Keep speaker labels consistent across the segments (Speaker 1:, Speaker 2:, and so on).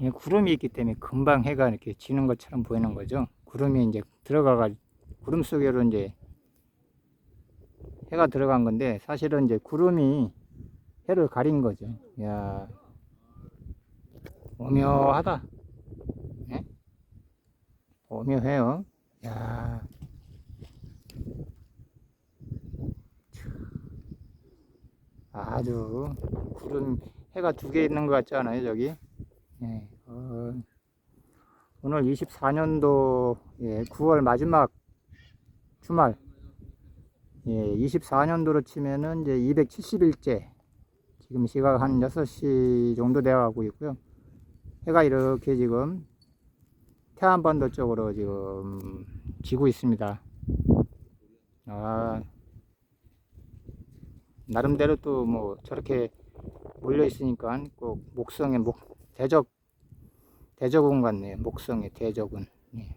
Speaker 1: 예, 구름이 있기 때문에 금방 해가 이렇게 지는 것처럼 보이는 거죠. 구름이 이제 들어가가 구름 속으로 이제 해가 들어간 건데 사실은 이제 구름이 해를 가린 거죠. 야 오묘하다. 예? 오묘해요. 야 아주 구름 해가 두 개 있는 것 같지 않아요 저기? 예, 어, 오늘 24년도 예, 9월 마지막 주말 예, 24년도로 치면은 이제 270일째 지금 시각 한 6시 정도 되어 가고 있고요. 해가 이렇게 지금 태안반도 쪽으로 지금 지고 있습니다. 아 나름대로 또 뭐 저렇게 몰려 있으니까 꼭 목성의 목 대적 대적운 같네요. 목성의 대적운. 예.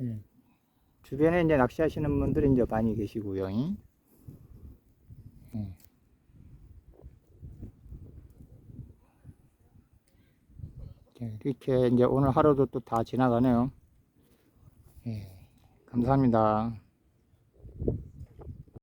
Speaker 1: 예. 주변에 이제 낚시하시는 분들이 이제 많이 계시고요. 예, 이렇게 이제 오늘 하루도 또 다 지나가네요. 예. 감사합니다.